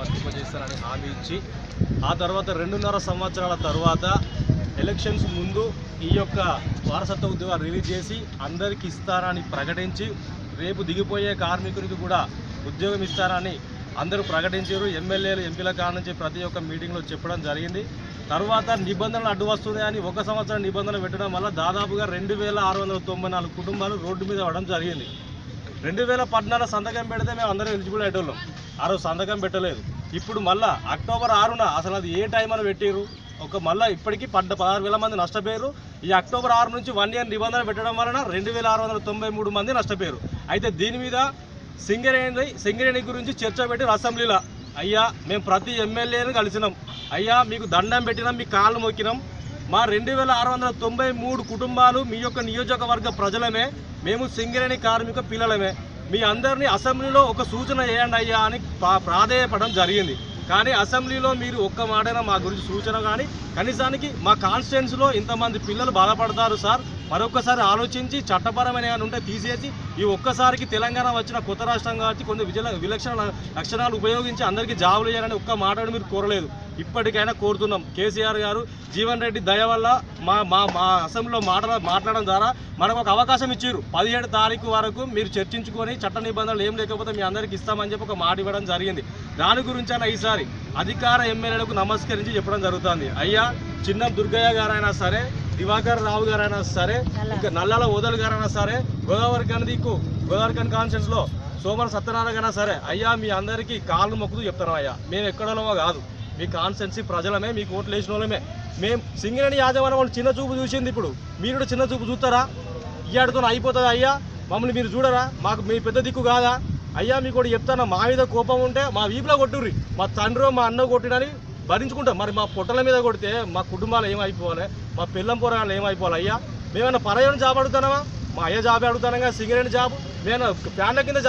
వర్తింపజేస్తానని హామీ ఇచ్చి ఆ తర్వాత రెండున్నర సంవత్సరాల తర్వాత ఎలక్షన్స్ ముందు ఈ యొక్క వారసత్వ ఉద్యోగాలు రిలీజ్ చేసి అందరికి ఇస్తారని ప్రకటించి రేపు దిగిపోయే కార్మికునికి కూడా ఉద్యోగం ఇస్తారని అందరూ ప్రకటించారు. ఎమ్మెల్యేలు ఎంపీల కాడ నుంచి ప్రతి ఒక్క మీటింగ్లో చెప్పడం జరిగింది. తర్వాత నిబంధనలు అడ్డు వస్తున్నాయని ఒక సంవత్సరం నిబంధనలు పెట్టడం వల్ల దాదాపుగా రెండు వేల ఆరు వందల తొంభై నాలుగు కుటుంబాలు రోడ్డు మీద పడడం జరిగింది. రెండు వేల పద్నాలుగు సంతకం పెడితే మేము అందరం ఎలిజిబుల్ అయ్యేటోళ్ళం. ఆ రోజు సంతకం పెట్టలేదు. ఇప్పుడు మళ్ళా అక్టోబర్ ఆరున అసలు అది ఏ టైం అని పెట్టారు ఒక మళ్ళీ ఇప్పటికీ పడ్డ పదహారు వేల మంది నష్టపోయారు. ఈ అక్టోబర్ ఆరు నుంచి వన్ ఇయర్ నిబంధన పెట్టడం వలన రెండు వేల ఆరు వందల తొంభై మూడు మంది నష్టపోయారు. అయితే దీని మీద సింగరేణి సింగరేణి గురించి చర్చ పెట్టారు అసెంబ్లీలో అయ్యా మేము ప్రతి ఎమ్మెల్యేని కలిసినాం. అయ్యా మీకు దండం పెట్టినాం మీ కాళ్ళు మొక్కినాం. మా రెండు వేల ఆరు వందల తొంభై మూడు కుటుంబాలు మీ యొక్క నియోజకవర్గ ప్రజలమే. మేము సింగరేణి కార్మిక పిల్లలమే. మీ అందరినీ అసెంబ్లీలో ఒక సూచన చేయండి అయ్యా అని ప్రాధేయపడడం జరిగింది. కానీ అసెంబ్లీలో మీరు ఒక్క మాటైనా మా గురించి సూచన కానీ కనీసానికి మా కాన్స్టిట్యున్సీలో ఇంతమంది పిల్లలు బాధపడతారు సార్. మరొకసారి ఆలోచించి చట్టపరమైన ఉంటే తీసేసి ఈ ఒక్కసారికి తెలంగాణ వచ్చిన కొత్త రాష్ట్రం కాబట్టి కొన్ని విజల విలక్షణ లక్షణాలు ఉపయోగించి అందరికీ జాబులు చేయాలని ఒక్క మాట మీరు కోరలేదు. ఇప్పటికైనా కోరుతున్నాం. కేసీఆర్ గారు జీవన్ రెడ్డి దయ వల్ల మా మా మా అసెంబ్లీలో మాట్లా మాట్లాడడం ద్వారా మనకు ఒక అవకాశం ఇచ్చారు పదిహేడు తారీఖు వరకు మీరు చర్చించుకొని చట్ట నిబంధనలు ఏం లేకపోతే మీ అందరికి ఇస్తామని చెప్పి ఒక మాట ఇవ్వడం జరిగింది. దాని గురించి అయినా ఈసారి అధికార ఎమ్మెల్యేలకు నమస్కరించి చెప్పడం జరుగుతుంది. అయ్యా చిన్న దుర్గయ్య గారైనా సరే దివాకర్ రావు గారైనా సరే ఇంకా నల్లల ఓదల్ గారైనా సరే గోదావరి కనదీకు గోదావరి కన్ కాన్ఫరెన్స్లో సోమవారం సత్యనారాయణ సరే అయ్యా మీ అందరికీ కాళ్ళు మొక్కుతూ చెప్తాను అయ్యా. మేము ఎక్కడోమో కాదు. మీ కాన్స్టెన్సీ ప్రజలమే మీకు ఓట్లు వేసిన వాళ్ళమే మేము సింగరేణి యాజమాన్యం వాళ్ళు చిన్న చూపు చూసింది ఇప్పుడు. మీరు కూడా చిన్న చూపు చూస్తారా? ఇయ్యాడుతో అయిపోతుంది అయ్యా? మమ్మల్ని మీరు చూడరా? మాకు మీ పెద్ద దిక్కు కాదా? అయ్యా మీకు కూడా చెప్తాను. మా మీద కోపం ఉంటే మా వీపులో కొట్టుర్రి. మా తండ్రి మా అన్న కొట్టినని భరించుకుంటాం. మరి మా పొట్టల మీద కొడితే మా కుటుంబాలు ఏమైపోవాలి? మా పిల్లం పొరగాలు ఏమైపోవాలి? అయ్యా మేమైనా పరయోని జాబ్ అడుగుతానమా? మా అయ్య జాబ్ అడుగుతానగా సింగరేణి జాబ్. మేము ఫ్యాన్ల కింద